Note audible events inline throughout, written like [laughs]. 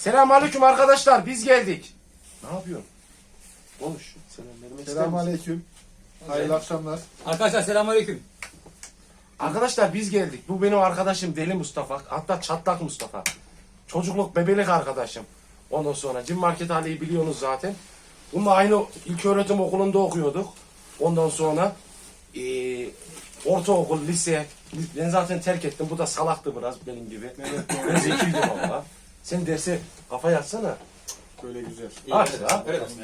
Selamünaleyküm arkadaşlar biz geldik. Ne yapıyorsun? Konuş. Selam vermek ister Selamun misin? aleyküm. Hayırlı akşamlar. Arkadaşlar selamünaleyküm. Arkadaşlar biz geldik. Bu benim arkadaşım Deli Mustafa. Hatta Çatlak Mustafa. Çocukluk bebelik arkadaşım. Ondan sonra Cim Market Ali'yi biliyorsunuz zaten. Bununla aynı ilköğretim okulunda okuyorduk. Ondan sonra eee ortaokul, lise. Ben zaten terk ettim. Bu da salaktı biraz benim gibi. ben zekiydim valla. Sen derse kafa yatsana. Böyle güzel. Aç ya. Öyle olsun.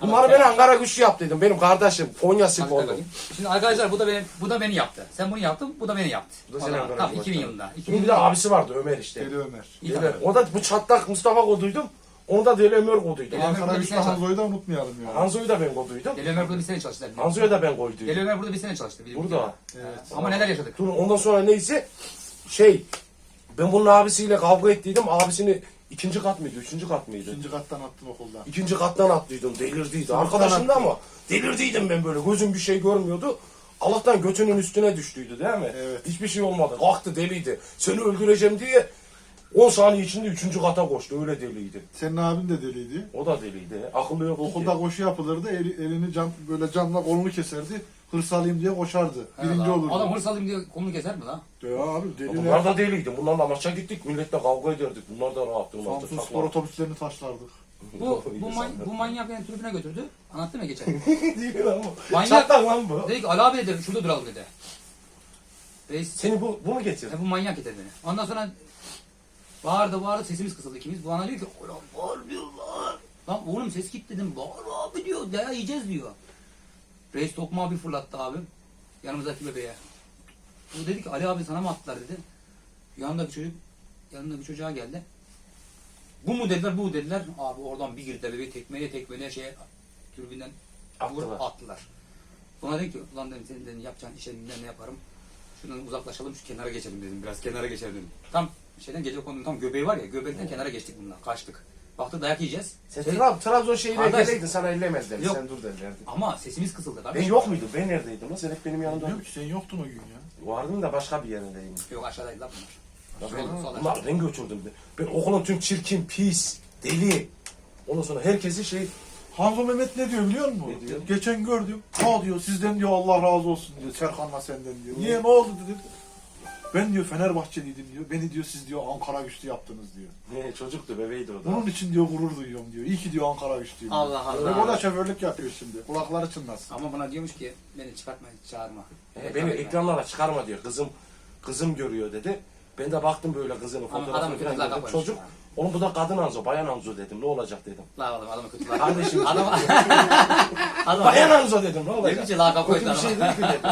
Bunları ben Ankara güçlü yaptıydım. Benim kardeşim Konya bakayım. Şimdi arkadaşlar bu da benim bu da beni yaptı. Sen bunu yaptın, bu da beni yaptı. Bu da senin Ankara Tamam gücü 2000 başkanı. yılında. 2000 Bunun bir de abisi vardı Ömer işte. Deli Ömer. İyi Deli- tamam. O da bu çatlak Mustafa koduydum. Onu da Deli Ömer koduydum. Deli Ömer Ankara Güçlü sene Hanzo'yu da unutmayalım ya. Hanzo'yu da ben koduydum. Deli Ömer burada bir sene çalıştı. Hanzo'yu da ben Deli koyduydum. Ömer burada bir sene çalıştı. bizim Burada. ülkede. Ama neler yaşadık? Dur ondan sonra neyse şey ben bunun abisiyle kavga ettiydim. Abisini ikinci kat mıydı? Üçüncü kat mıydı? İkinci kattan attım okulda. İkinci kattan attıydım. Delirdiydi. Arkadaşım da ama delirdiydim ben böyle. Gözüm bir şey görmüyordu. Allah'tan götünün üstüne düştüydü değil mi? Evet. Hiçbir şey olmadı. Kalktı deliydi. Seni öldüreceğim diye 10 saniye içinde üçüncü kata koştu. Öyle deliydi. Senin abin de deliydi. O da deliydi. Akıllı yok. Okulda koşu yapılırdı. Eli, elini cam, böyle camla kolunu keserdi. Hırs alayım diye koşardı. Birinci olurdu. Adam hırs alayım diye kolunu keser mi lan? Ya abi Bunlar deliler. da deliydi. Bunlarla maça gittik. Milletle kavga ederdik. Bunlar da rahat durmazdı. Samsun spor otobüslerini taşlardık. [laughs] Bu bu, man, bu manyak beni tribüne götürdü. Anlattım ya geçen. [laughs] Değil lan bu. Manyak. Çatlak lan bu. dedi ki Ali abi dedi şurada duralım dedi. Reis Seni bu, bu mu getirdi? E, bu manyak getirdi beni. Ondan sonra bağırdı bağırdı sesimiz kısıldı ikimiz. Bu ana diyor ki ulan bağır diyor bağır. Lan oğlum ses git dedim. Bağır abi diyor. Daya yiyeceğiz diyor. Reis tokmağı bir fırlattı abim. Yanımızdaki bebeğe. Bu dedi ki Ali abi sana mı attılar dedi. Yanında bir çocuk yanında bir çocuğa geldi. Bu mu dediler bu dediler. Abi oradan bir girdi bebeği tekmeye tekmeye şeye türbünden vurup Attılar. attılar. Sonra dedi ki ulan dedim senin dedim, yapacağın iş elinden ne yaparım. Şuradan uzaklaşalım şu kenara geçelim dedim. Biraz kenara geçelim dedim. Tam şeyden gece konunun tam göbeği var ya göbekten kenara geçtik bununla kaçtık. Baktık dayak yiyeceğiz. Sen Şey- Trab Trabzon şehirine Kardeş. geleydin sana ellemezler. Yok. Sen dur derlerdi. ama sesimiz kısıldı Ben kardeşim. yok muydum? Ben neredeydim? lan? Sen hep benim yanımda. Bilmiyorum ki sen yoktun o gün ya. Vardım da başka bir yerindeyim. Yok aşağıdaydı lan bunlar. Ya ben, bunlar ben götürdüm. Ben okulun tüm çirkin, pis, deli. Ondan sonra herkesi şey... Hanzo Mehmet ne diyor biliyor musun? Ne diyor? Geçen gördüm. Ha diyor sizden diyor Allah razı olsun diyor. Serkan'la senden diyor. Niye ne oldu dedim. Ben diyor Fenerbahçeliydim diyor. Beni diyor siz diyor Ankara güçlü yaptınız diyor. Ne çocuktu, bebeğiydi o da. Bunun için diyor gurur duyuyorum diyor. İyi ki diyor Ankara güçlüyüm. diyor. Allah Allah. Ve O da şoförlük yapıyor şimdi. Kulakları çınlasın. Ama buna diyormuş ki beni çıkartma çağırma. E, beni ekranlara çıkarma diyor. Kızım kızım görüyor dedi. Ben de baktım böyle kızının Ama fotoğrafını adamın falan kızlar gördüm. kapatmış Çocuk. ya. Oğlum bu da kadın Anzo, bayan Anzo dedim. Ne olacak dedim. La oğlum adamı kötü la. Kardeşim. Adam [laughs] adam Bayan Anzo dedim. Ne Ne olacak? biçim lakap Kötü koydu bir şey değil ki dedim.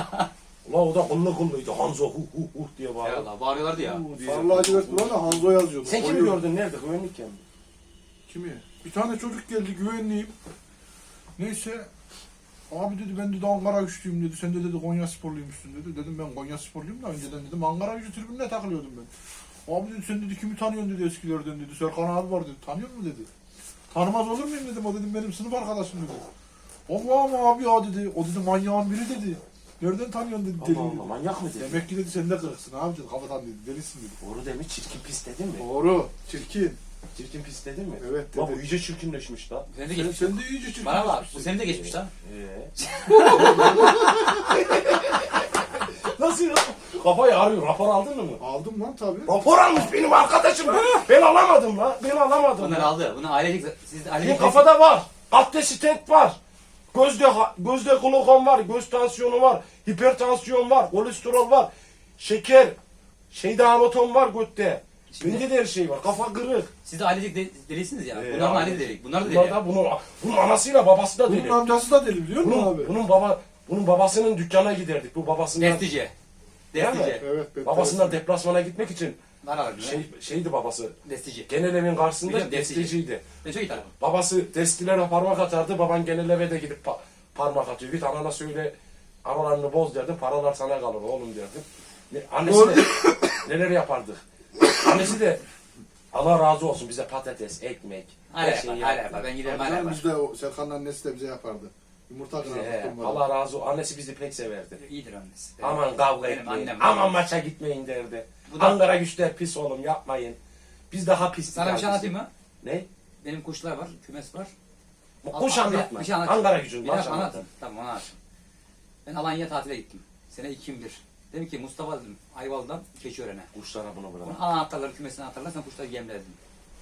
Ulan o da kullu kulluydu. Hanzo hu hu hu diye bağırdı. Eyvallah bağırıyorlardı ya. Hu diye. Lacivert bulan da Hanzo yazıyordu. Sen kimi gördün? Nerede? Güvenlikken mi? Kimi? Bir tane çocuk geldi güvenliyim. Neyse. Abi dedi ben dedi Ankara güçlüyüm dedi. Sen de dedi Konya sporluymuşsun dedi. Dedim ben Konya sporluyum da önceden dedim Ankara gücü tribününe takılıyordum ben. Abi dedi sen dedi kimi tanıyorsun dedi eskilerden dedi. Serkan abi var dedi. Tanıyor mu dedi. Tanımaz olur muyum dedim. O dedim benim sınıf arkadaşım dedi. Allah'ım abi ya dedi. O dedi manyağın biri dedi. Nereden tanıyorsun dedi. Deli. Allah Allah manyak mı dedi? Demek ki dedi sen de kırıksın abi dedi. Kafadan dedi. Delisin dedi. Doğru demiş çirkin pis dedin mi? Doğru. Çirkin. Çirkin pis dedin mi? Evet, Lan bu dedi. iyice çirkinleşmiş lan. Sen de Sen, geçmiş. sen de iyice çirkin. Bana bak bu seni de geçmiş lan. Ee? [laughs] Nasıl ya? Kafayı ağrıyor. Rapor aldın mı? Aldım lan tabii. Rapor almış benim arkadaşım. ben alamadım lan. Ben alamadım. Bunlar lan. aldı. Bunu ailecek siz Bu ailecek kafada var. Kalpte stent var. Gözde gözde glukon var, göz tansiyonu var, hipertansiyon var, kolesterol var, şeker, şeyde anatom var götte. Şimdi- Bende de her şey var. Kafa kırık. siz de ailecek de, delisiniz ya. Ee, Bunlar aile delik. Bunlar da deli. Bunlar da bunun, bunun anasıyla babası da Bunun deli. amcası da deli biliyor musun Bunun, abi? bunun baba bunun babasının dükkana giderdik. Bu babasından Destici. Değil mi? Destici. Evet. babasından deplasmana gitmek için Abi. şey şeydi babası. Destici. Genel evin karşısında Biliyorum, destici. desteciydi. Ben çok iyi. Babası destilere parmak atardı. Baban genel eve de gidip pa- parmak atıyor. Git anana söyle aralarını boz derdim. Paralar sana kalır oğlum derdim. Ne, annesi de [coughs] neler yapardık. Annesi de Allah razı olsun bize patates, ekmek, Hala her yapar. şeyi Hala yapar. Ben giderim hala Amcam yapar. bizde o Serkan'ın annesi de bize yapardı. Yumurta he, durmadan. Allah razı olsun. Annesi bizi pek severdi. İyidir annesi. Aman kavga Benim etmeyin. annem. Aman maça gitmeyin derdi. Bu da- Ankara güçler pis oğlum yapmayın. Biz daha pis. Sana bir şey anlatayım mı? Ne? Benim kuşlar var, kümes var. Bu Al- Kuş al- bir- anlatma. bir şey anlat. Ankara gücün. Bir Maç dakika anlat. anlatayım. Tamam onu anlatayım. Ben Alanya tatile gittim. Sene 2001. Dedim ki Mustafa dedim Ayvalı'dan Keçiören'e. Kuşlara bunu bırak. Bunun anahtarları kümesine anahtarlar sen kuşları yemle dedim.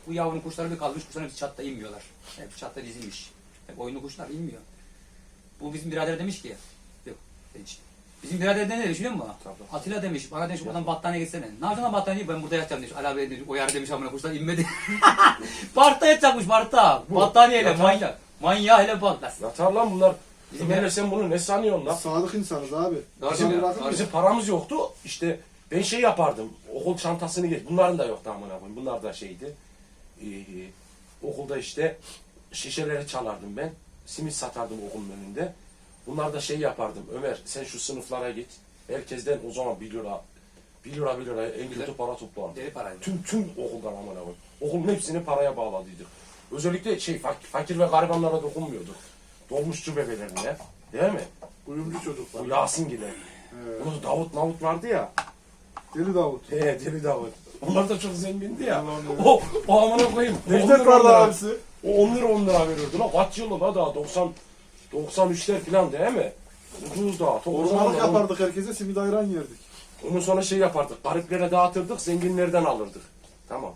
Bu yavrunun kuşları bir kalmış kuşların hepsi çatta inmiyorlar. Hep çatta dizilmiş. Hep oyunlu kuşlar inmiyor. Bu bizim birader demiş ki yok. Bizim birader ne demiş biliyor musun? Tabii. Atilla demiş bana demiş adam battaniye gitsene. Ne yapacaksın lan battaniyeyi ben burada yatacağım demiş. Ali abi demiş o yer demiş amına kuşlar inmedi. [laughs] Parkta yatacakmış parkta. Bu, Battaniyeyle yatar. manyak. Manyağı hele bak. lan. Yatar lan bunlar. Bizim ya- sen bunu ne sanıyorsun lan? Sadık insanız abi. Bizim diyor, bırakın doğru. mı? Bizim paramız yoktu. İşte ben şey yapardım. Okul çantasını geç. Bunların da yoktu amına koyayım. Bunlar da şeydi. Ee, okulda işte şişeleri çalardım ben. Simit satardım okulun önünde. Bunlar da şey yapardım. Ömer sen şu sınıflara git. Herkesten o zaman 1 lira 1 lira 1 lira en kötü para toplardım. Deli paraydı. Tüm tüm okuldan amına koyayım. Okulun hepsini paraya bağladıydık. Özellikle şey fak- fakir ve garibanlara dokunmuyorduk. Dolmuşçu bebelerine. Değil mi? Uyumcu Bu çocuklar. Yasin gibi. Evet. Onun Davut Mavut vardı ya. Deli Davut. He Deli Davut. Onlar da çok zengindi ya. Allah'ım ya. O, o amına koyayım. Necdet vardı abisi. O 10 lira 10 lira veriyordu la. Kaç yılı la daha 90 93'ler falan değil mi? Ucuz daha. Ormanlık yapardık herkese simit ayran yerdik. Ondan sonra şey yapardık. Gariplere dağıtırdık, zenginlerden alırdık. Tamam.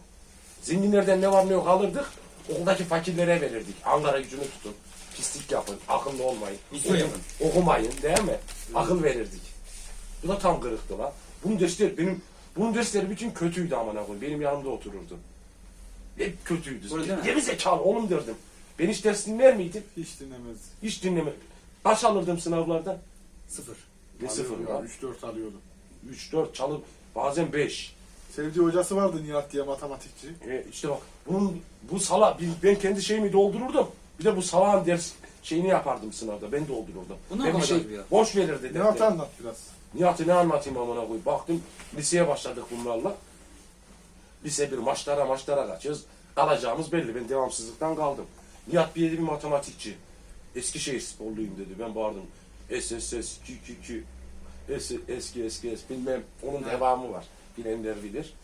Zenginlerden ne var ne yok alırdık. Okuldaki fakirlere verirdik. Ankara gücünü tutun. Pislik yapın, akıllı olmayın. Yapın. Okumayın değil mi? Akıl verirdik. Bu da tam kırıktı la. Bunun dersleri benim bunun dersleri bütün kötüydü amına koyayım. Benim yanımda otururdu. Hep kötüydü. Öyle değil mi? Geri zekalı oğlum derdim. Ben hiç ders dinler miydim? Hiç dinlemez. Hiç dinleme. Kaç alırdım sınavlardan? Sıfır. Ne sıfır ya? ya. 3-4 alıyordu. 3-4 çalıp bazen 5. Sevdiği hocası vardı Nihat diye matematikçi. E işte bak bunun bu sala ben kendi şeyimi doldururdum. Bir de bu salağın ders şeyini yapardım sınavda. Ben doldururdum. Bu ne ben bir kadar şey yapıyor? boş verirdi. Nihat'ı defter. anlat biraz. Nihat'ı ne anlatayım amına koyayım. Baktım liseye başladık bunlarla. Lise bir maçlara maçlara kaçıyoruz. Kalacağımız belli. Ben devamsızlıktan kaldım. Nihat bir yedi bir matematikçi. Eskişehir sporluyum dedi. Ben bağırdım. SSS, QQQ, es- eski eski eski bilmem. Onun Ha. devamı var. Bilenler bilir.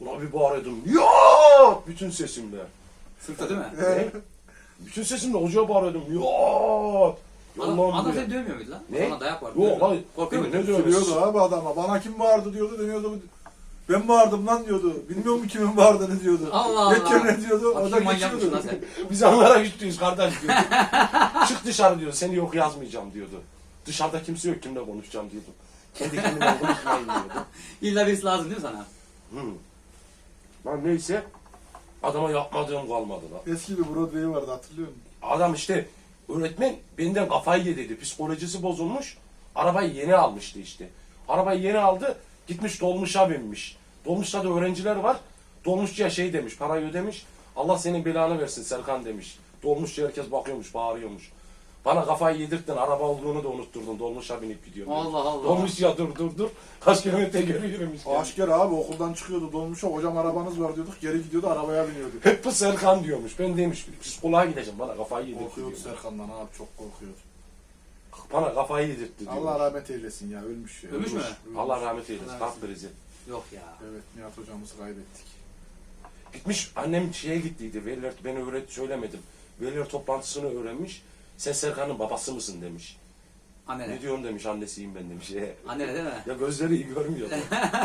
Buna bir bağırıyordum. Ya! Bütün sesimle. Sırtta değil mi? Ne? Bütün sesimle hocaya bağırıyordum. Adam, Allah'ım adam seni dövmüyor muydu lan? Ne? Sana dayak vardı. Yok hayır. Korkuyor Ne muydun? diyorsun? Söylüyordu abi adama. Bana kim bağırdı diyordu demiyordu. Ben bağırdım lan diyordu. Bilmiyor mu kimin bağırdığını diyordu. Allah Allah. Geçiyor ne diyordu. Bak O da kim manyakmışsın lan geçiyordu. sen. Biz Ankara güçlüyüz kardeş diyordu. Çık dışarı diyor. Seni yok yazmayacağım diyordu. Dışarıda kimse yok kimle konuşacağım diyordum. Kendi kendime konuşmayın diyordum. İlla birisi lazım değil mi sana? Hı. Lan neyse adama yapmadığım kalmadı lan. Eski bir Broadway vardı hatırlıyor musun? Adam işte öğretmen benden kafayı yedi. Psikolojisi bozulmuş. Arabayı yeni almıştı işte. Arabayı yeni aldı. Gitmiş dolmuşa binmiş. Dolmuşta da öğrenciler var. Dolmuşçuya şey demiş. Parayı ödemiş. Allah senin belanı versin Serkan demiş. Dolmuşçu herkes bakıyormuş, bağırıyormuş. Bana kafayı yedirttin, araba olduğunu da unutturdun. Dolmuşa binip gidiyorum. Allah Allah. Dolmuş ya dur dur dur. Kaç kilometre geri yürümüş. Aşker abi okuldan çıkıyordu dolmuşa hocam arabanız var diyorduk geri gidiyordu arabaya biniyordu. Hep bu Serkan diyormuş. Ben demiş psikoloğa gideceğim. Bana kafayı yedirtti. Korkuyordu diyor. Serkan'dan abi çok korkuyordu. Bana kafayı yedirtti diyor. Allah rahmet eylesin ya ölmüş ya. Ölmüş mü? Allah rahmet eylesin. Kalp krizi. Yok ya. Evet Nihat hocamızı kaybettik. Gitmiş annem şeye gittiydi. Veliler ben öğret söylemedim. Veliler toplantısını öğrenmiş. Sen Serkan'ın babası mısın demiş. Annene. Ne diyorsun demiş annesiyim ben demiş. E, Annene değil mi? ya gözleri iyi görmüyordu.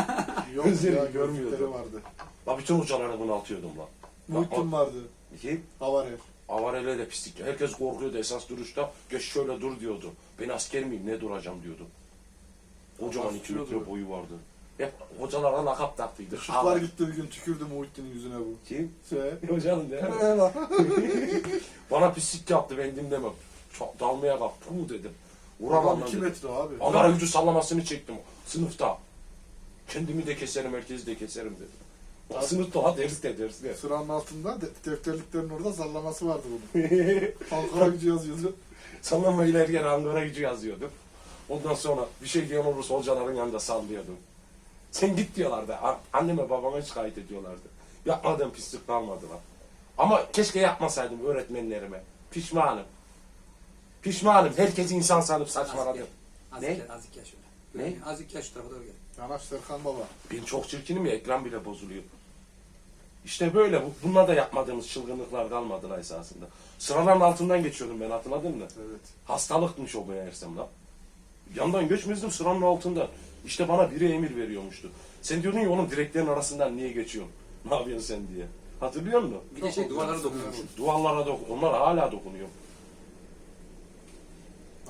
[laughs] Yok Gözleri ya görmüyordu. görmüyordu. vardı. La bütün hocaları bunaltıyordum lan. Muhittin vardı. Ki Havarer. avareyle de pislik. Herkes korkuyordu esas duruşta. Geç şöyle dur diyordu. Ben asker miyim ne duracağım diyordu. Kocaman iki metre boyu vardı. Hep hocalara lakap taktıydı. Avar. gitti bir gün tükürdü Muhittin'in yüzüne bu. Kim? Şey. Hocanın değil mi? Eyvah. Bana pislik yaptı ben dinlemem. Çok dalmaya kalk. Puh dedim. Vuramam Adam lan 2 dedim. metre abi. Ankara gücü sallamasını çektim sınıfta. Kendimi de keserim, herkesi de keserim dedim. O Abi- sınıfta ha derste derste. Sıranın altında de- defterliklerin orada sallaması vardı bunun. [laughs] Ankara gücü yazıyordu. Sallama ilerleyen Ankara gücü yazıyordum. Ondan sonra bir şey diyen olursa hocaların yanında sallıyordum. Sen git diyorlardı. Anneme babama şikayet ediyorlardı. Yapmadığım pislik kalmadı lan. Ama keşke yapmasaydım öğretmenlerime. Pişmanım. Pişmanım. Herkes insan sanıp saçmaladım. Ne? gel, azıcık gel şöyle. Ne? Azıcık gel şu tarafa doğru gel. Yanaş Serkan baba. Ben çok çirkinim ya ekran bile bozuluyor. İşte böyle. Bu- Bunlar da yapmadığımız çılgınlıklar kalmadılar esasında. Sıraların altından geçiyordum ben hatırladın mı? Evet. Hastalıkmış o meğersem lan. Yandan geçmezdim sıranın altından. İşte bana biri emir veriyormuştu. Sen diyordun ya oğlum direklerin arasından niye geçiyorsun? [laughs] Ne yapıyorsun sen diye. Hatırlıyor musun? Bir de şey duvarlara dokunuyormuş. Duvarlara dok onlar hala dokunuyor.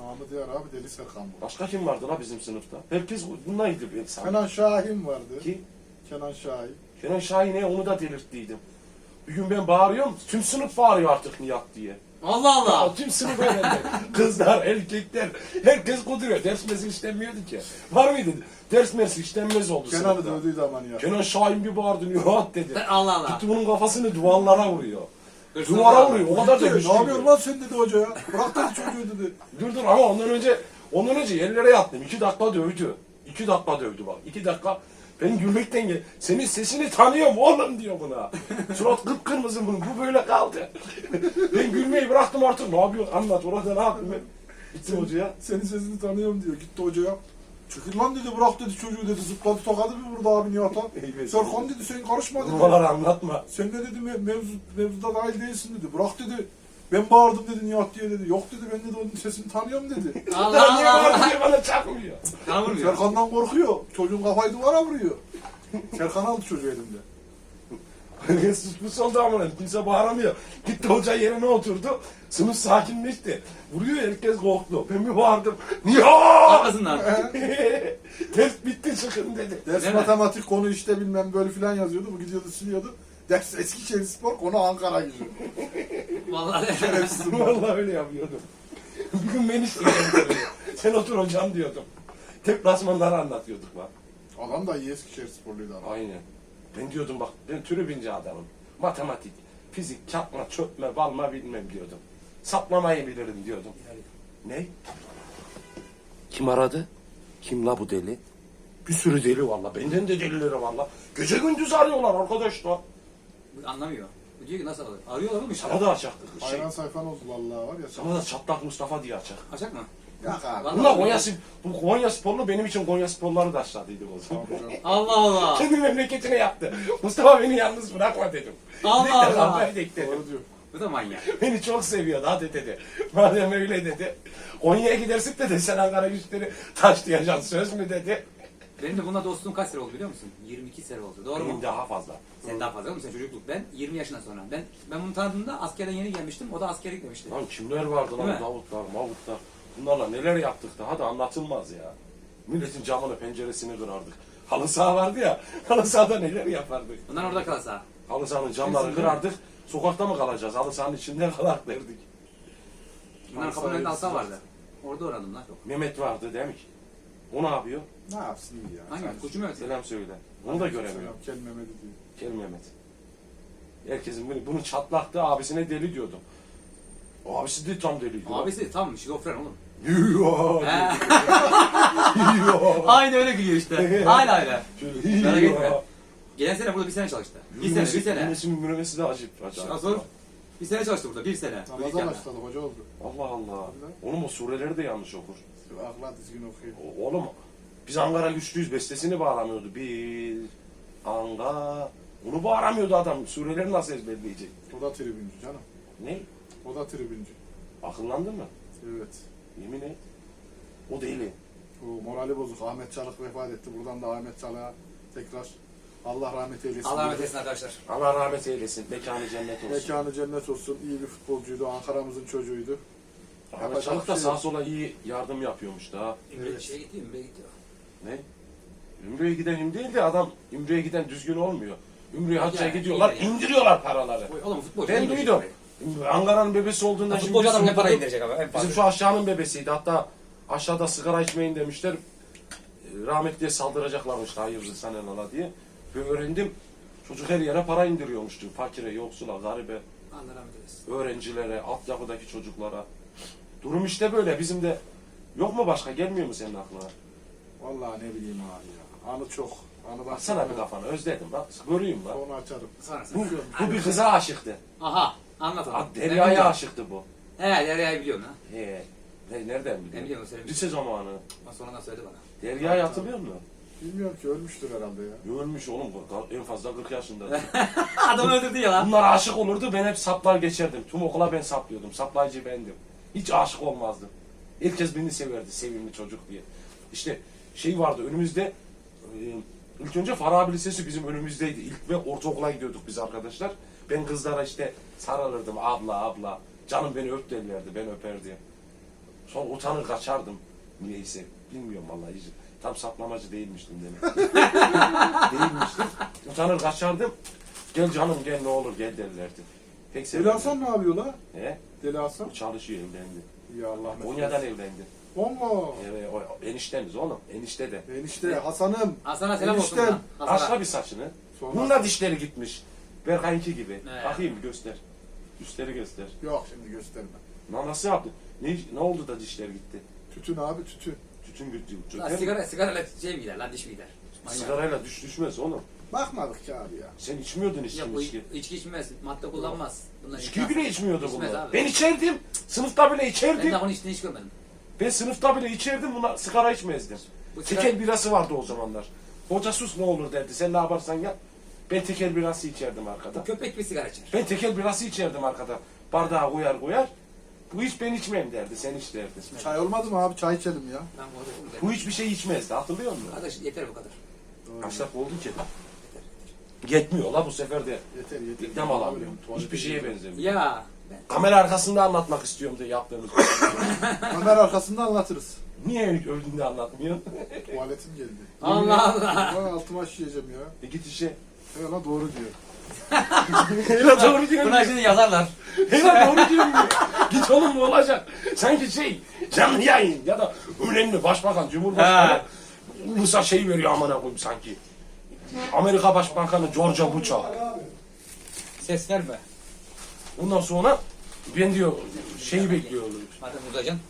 Ahmet Yar abi Deli Serkan bu. Başka kim vardı la bizim sınıfta? Herkes bunlaydı ben sana. Kenan Şahin vardı. Ki Kenan Şahin. Kenan Şahin'e onu da delirttiydim. Bir gün ben bağırıyorum, tüm sınıf bağırıyor artık Nihat diye. Allah Allah. Ya, tüm sınıf öğrendi. [laughs] Kızlar, erkekler, herkes kuduruyor. Ders mesi işlenmiyordu ki. Var mıydı? Ders mesi işlenmez oldu Kenan'ı sınıfta. dövdüydü aman ya. Kenan Şahin bir bağırdı, Nihat dedi. Allah Allah. Gitti bunun kafasını duvarlara vuruyor. Hırsız Duvara vuruyor, o kadar da Ne güçlüydü. yapıyorsun lan sen dedi hocaya. Bırak dedi çocuğu dedi. Dur dur ama ondan önce ondan önce yerlere yattım. İki dakika dövdü. İki dakika dövdü bak. İki dakika. Ben gülmekten gel. Senin sesini tanıyorum oğlum diyor buna. Surat kıpkırmızı bunun. Bu böyle kaldı. ben gülmeyi bıraktım artık. Ne yapıyorsun? Anlat. Orada ne yaptım ben? Gittim hocaya. Senin sesini tanıyorum diyor. Gitti hocaya. Çekil lan dedi bırak dedi çocuğu dedi. Zıpladı tokadı bir burada abi Nihat'a. Serkan dedi sen karışma dedi. Numaraları anlatma. Sen de dedi me- mevzu, mevzuda dahil değilsin dedi. Bırak dedi. Ben bağırdım dedi Nihat diye dedi. Yok dedi ben dedi onun sesini tanıyorum dedi. [laughs] Allah Ya niye Allah. bana diye bana çakmıyor? Sana vurmuyor. Serkan'dan korkuyor. Çocuğun kafayı duvara vuruyor. Serkan aldı çocuğu elimde. [laughs] Susmuş oldu ama kimse bağıramıyor. Gitti hoca yerine oturdu. Sınıf sakinleşti. Vuruyor herkes korktu. Ben bir bağırdım. Nihat! Arkasından. Ders [laughs] bitti çıkın dedi. Ders Değil mi? matematik konu işte bilmem böyle filan yazıyordu. Bu gidiyordu siliyordu. Ders Eskişehir Spor konu Ankara gücü. Vallahi. Şerefsizim ben. Vallahi öyle yapıyordum. Bir gün beni isteyeceğim. Sen otur hocam diyordum. Deplasmanları anlatıyorduk bak. Adam da iyi Eskişehir Sporluydu adam. Aynen. Ben diyordum bak ben tribünce adamım. Matematik, fizik, çarpma, çökme, balma bilmem diyordum. Saplamayı bilirim diyordum. Ne? Kim aradı? Kim la bu deli? Bir sürü deli valla. Benden de delileri valla. Gece gündüz arıyorlar arkadaşlar. Anlamıyor. Diyor ki nasıl alır? Arıyorlar mı? Sana da açacaktık. Şey, Hayran sayfan oldu vallahi var ya. sana da çatlak Mustafa diye açacak. Açak mı? Yak abi. Bunlar Konya, Sp- bu Konya sporlu benim için Konya sporları da aşağıdıydı o zaman. Allah Allah. Kendi memleketine yaptı. Mustafa beni yalnız bırakma dedim. Allah Bir de Allah. dedik dedim. Doğru diyor. Bu da manyak. Beni çok seviyordu hadi dedi. Madem öyle dedi. Konya'ya gidersin dedi sen Ankara güçleri taşlayacaksın söz mü dedi. Benim de bununla dostluğum kaç sene oldu biliyor musun? 22 sene oldu. Doğru mu? Benim daha fazla. Sen daha fazla mı? Sen çocukluk. Ben 20 yaşından sonra. Ben ben bunu tanıdığımda askerden yeni gelmiştim. O da askere gitmemişti. Lan kimler vardı lan Değil mi? Davutlar, Mavutlar. Bunlarla neler yaptık daha da anlatılmaz ya. Milletin camını penceresini kırardık. Halı saha vardı ya. [laughs] Halı sahada neler yapardık. Bunlar orada kalsa. Halı sahanın camlarını Kesin, kırardık. Sokakta mı kalacağız? Halı sahanın içinde kalak derdik. Bunların kapının önünde alsa vardı. Orada öğrendim lan çok. Mehmet vardı değil mi? O ne yapıyor? Ne yapsın ya. Hangi? Koçu mu Selam söyle. Onu da göremiyor. Kel Mehmet'i diyor. Gel Mehmet. Herkesin bunu, bunu çatlaktı abisine deli diyordum. O abisi de tam deliydi. lan. Abisi tam şizofren oğlum. Yoo. He. Yoo. Aynı öyle gülüyor işte. Aynı aynı. Şöyle, Merak etme. Geçen sene burada bir sene çalıştı. Bir sene, bir sene. Yunus'un müremesi de acip. Asıl bir sene çalıştı burada, bir sene. Namaza Dükkanda. başladı hoca oldu. Allah Allah. Oğlum o sureleri de yanlış okur. Akla dizgin okuyor. O- Oğlum biz Ankara güçlüyüz bestesini bağlamıyordu. Bir anga. Onu bağlamıyordu adam. Sureleri nasıl ezberleyecek? O da tribüncü canım. Ne? O da tribüncü. Akıllandın mı? Evet. Yemin et. O deli. O morali bozuk. Ahmet Çalık vefat etti. Buradan da Ahmet Çalık'a tekrar Allah rahmet eylesin. Allah rahmet eylesin arkadaşlar. Allah rahmet eylesin. Mekanı cennet olsun. Mekanı cennet olsun. İyi bir futbolcuydu. Ankara'mızın çocuğuydu. Çalık da sağa sola iyi yardım yapıyormuş da. Ümre Evet. şeye gitti, Ümre'ye gitti. Ne? Ümre'ye giden im değil de adam Ümre'ye giden düzgün olmuyor. Ümre'ye hacca gidiyorlar, yani. indiriyorlar paraları. Oğlum futbolcu. Ben duydum. Ankara'nın bebesi olduğundan Ya Futbolcu adam ne para indirecek abi en fazla. Bizim şu aşağının bebesiydi. Hatta aşağıda sigara içmeyin demişler. Rahmetliye saldıracaklarmış hayırlı sana nala diye. Ve öğrendim. Çocuk her yere para indiriyormuştu. Fakire, yoksula, garibe, Allah rahmet eylesin. öğrencilere, altyapıdaki çocuklara. Durum işte böyle. Bizim de yok mu başka? Gelmiyor mu senin aklına? Vallahi ne bileyim abi ya. Anı çok. Anıdan Baksana bir kafana. Özledim bak. Göreyim bak. Onu açarım. Sonra Bu, sen. bu bir kıza aşıktı. Aha anlat onu. Derya'ya aşıktı bu. He Derya'yı biliyorum ha. He. Ne, nereden Ben biliyorsun? biliyorum söyle. Lise zamanı. Ama sonradan söyledi bana. Derya'yı hatırlıyor musun? Bilmiyorum ki ölmüştür herhalde ya. Ölmüş oğlum en fazla 40 yaşında. [laughs] Adam öldürdü ya lan. Bunlar aşık olurdu ben hep saplar geçerdim. Tüm okula ben saplıyordum. Saplayıcı bendim. Hiç aşık olmazdım. Herkes beni severdi sevimli çocuk diye. İşte şey vardı önümüzde e, ilk önce Farabi Lisesi bizim önümüzdeydi. İlk ve ortaokula gidiyorduk biz arkadaşlar. Ben kızlara işte sarılırdım abla abla. Canım beni öp derlerdi ben öperdim. Sonra utanır kaçardım. Niyeyse. Bilmiyorum vallahi hiç. Tam saplamacı değilmiştim demek. [laughs] değilmiştim. Utanır kaçardım. Gel canım gel ne olur gel derlerdi. Pek Deli. Hasan ne yapıyor la? He? Deli Hasan? Çalışıyor evlendi. Ya Allah mesut Konya'dan evlendi. Valla. Evet, o, eniştemiz oğlum. Enişte de. Enişte Hasan'ım. Hasan'a selam olsun. Eniştem. lan. Hasan'a. Açla bir saçını. Sonra- Bunun da dişleri gitmiş. Berkay'ınki gibi. Ne? Bakayım göster. Üstleri göster. Yok şimdi gösterme. Na nasıl yaptı? Ne, ne oldu da dişler gitti? Tütün abi tütün. Tütün gitti. Lan sigara, sigarayla şey mi gider lan diş mi gider? Manyak. Sigarayla düş düşmez oğlum. Bakmadık ki abi ya. Sen içmiyordun içki Yok bu içki. içki içmez, madde kullanmaz. Bunlar İçki bile içmiyordu İçmez bunlar. abi. Ben içerdim. Sınıfta bile Ben içerdim. de onun içtiğini hiç görmedim. Ben sınıfta bile içerdim. Bunlar sigara içmezdim. Bu Tekel birası vardı o zamanlar. Hoca sus ne olur derdi. Sen ne yaparsan yap. Ben tekel birası içerdim arkada. Köpek bir sigara içer. Ben tekel birası içerdim arkada. Bardağa koyar koyar. Bu hiç ben içmem derdi. Sen iç derdi. Çay olmadı mı abi? Çay içelim ya. Ben bu arada Bu hiçbir şey içmezdi. Hatırlıyor musun? Arkadaş yeter bu kadar. Dakika oldu ki? Yetmiyor la bu sefer de. Yeter yeter. İkram alamıyor. Tuvalete Hiçbir şeye benzemiyor. Ya Kamera arkasında anlatmak istiyorum diye yaptığımız. [laughs] Kamera arkasında anlatırız. Niye öldüğünde anlatmıyorsun? [laughs] Tuvaletim geldi. Allah Allah. Ben altıma işleyeceğim ya. E git işe. Evet lan doğru diyor. [laughs] Hele doğru diyorsun. Buna şimdi yazarlar. Hele doğru diyorsun. Git oğlum ne olacak? Sanki şey canlı yayın ya da önemli başbakan, cumhurbaşkanı Ha. ulusa şey veriyor amına koyayım sanki. Amerika Başbakanı George Bush'a. Ses verme. Ondan sonra ben diyor şeyi bekliyorum. Madem uzayacaksın.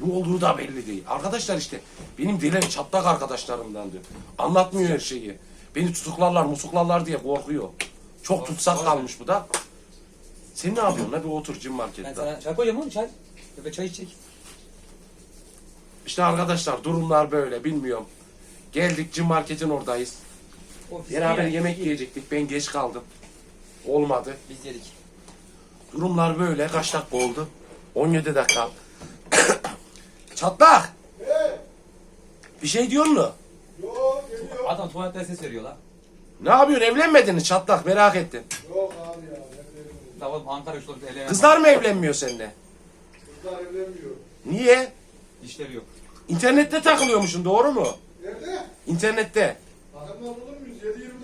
Ne olduğu da belli değil. Arkadaşlar işte benim dilen çatlak arkadaşlarımdandı. Anlatmıyor her şeyi. Beni tutuklarlar, musuklarlar diye korkuyor. Çok tutsak kalmış bu da. Sen ne yapıyorsun? La bir otur cim Ben markette. sana çay koyacağım oğlum çay. Bebe çay içecek. İşte arkadaşlar durumlar böyle bilmiyorum. Geldik cim marketin oradayız. Ofis Beraber yemek, yemek yiyecektik. Ben geç kaldım. Olmadı. Biz yedik. Durumlar böyle. Kaç dakika oldu? 17 dakika. [coughs] Çatlak! He? Bir şey diyor mu? Yok, geliyor. Adam tuvaletten ses veriyor lan. Ne yapıyorsun? Evlenmedin mi? Çatlak merak ettim. Yok abi ya. Tamam Ankara üçlü eleyen. Kızlar mı evlenmiyor seninle? Kızlar evlenmiyor. Niye? İşleri yok. İnternette takılıyormuşsun doğru mu? Nerede? İnternette. Bakımdan buldum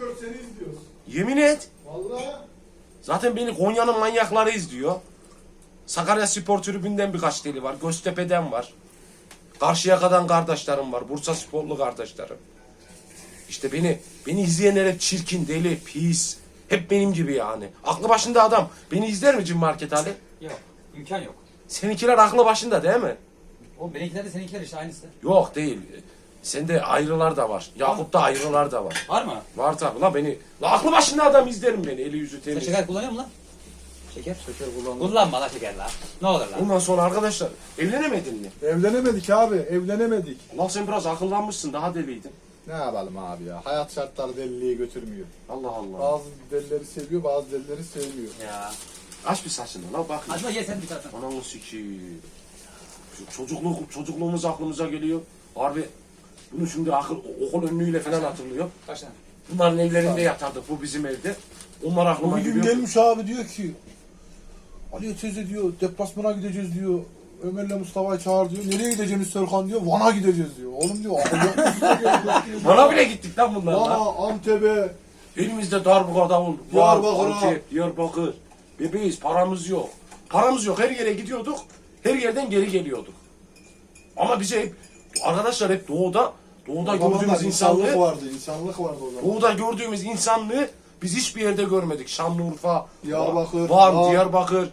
24 seni izliyoruz. Yemin et. Vallahi. Zaten beni Konya'nın manyakları izliyor. Sakarya Spor Tribü'nden birkaç deli var. Göztepe'den var. Karşıyaka'dan kardeşlerim var. Bursa Sporlu kardeşlerim. İşte beni beni izleyenler hep çirkin, deli, pis. Hep benim gibi yani. Aklı başında adam. Beni izler mi Cim Market Ali? Yok. imkan yok. Seninkiler aklı başında değil mi? O benimkiler de seninkiler işte aynısı. Yok değil. Sende ayrılar da var. Yakup'ta ayrılar da var. Var mı? Var tabi la beni. La aklı başında adam izlerim beni. Eli yüzü Sen temiz. şeker kullanıyor musun lan? Şeker? Şeker kullandım. Kullanma lan şeker lan. Ne olur lan. Ondan sonra arkadaşlar evlenemedin mi? Evlenemedik abi. Evlenemedik. Allah sen biraz akıllanmışsın. Daha deliydin. Ne yapalım abi ya? Hayat şartları deliliğe götürmüyor. Allah Allah. Bazı delileri seviyor, bazı delileri sevmiyor. Ya. Aç bir saçını la bak. Bak ye sen bir taraftan. Ananı sikiyim. Şu çocukluk, çocukluğumuz aklımıza geliyor. Harbi bunu şimdi akıl, okul önlüğüyle falan hatırlıyor. Kaç tane? Bunların evlerinde yatardık. Bu bizim evde. Onlar aklıma Bir gün geliyor. gelmiş abi diyor ki Ali teyze diyor deplasmana gideceğiz diyor. Ömer'le Mustafa'yı çağır diyor. Nereye gideceğimiz Serkan diyor. Van'a gideceğiz diyor. Oğlum diyor akıl yok musun? Bana bile gittik lan bunlarla. Van'a, Antep'e. Elimizde darbuka davul var. Diyarbakır'a. Antep, Diyarbakır. Bebeğiz paramız yok. Paramız yok. Her yere gidiyorduk. Her yerden geri geliyorduk. Ama bize hep arkadaşlar hep doğuda doğuda gördüğümüz insanlık insanlığı vardı. insanlık vardı o zaman. doğuda gördüğümüz insanlığı biz hiçbir yerde görmedik. Şanlıurfa, Diyarbakır, Van, Van. Diyarbakır,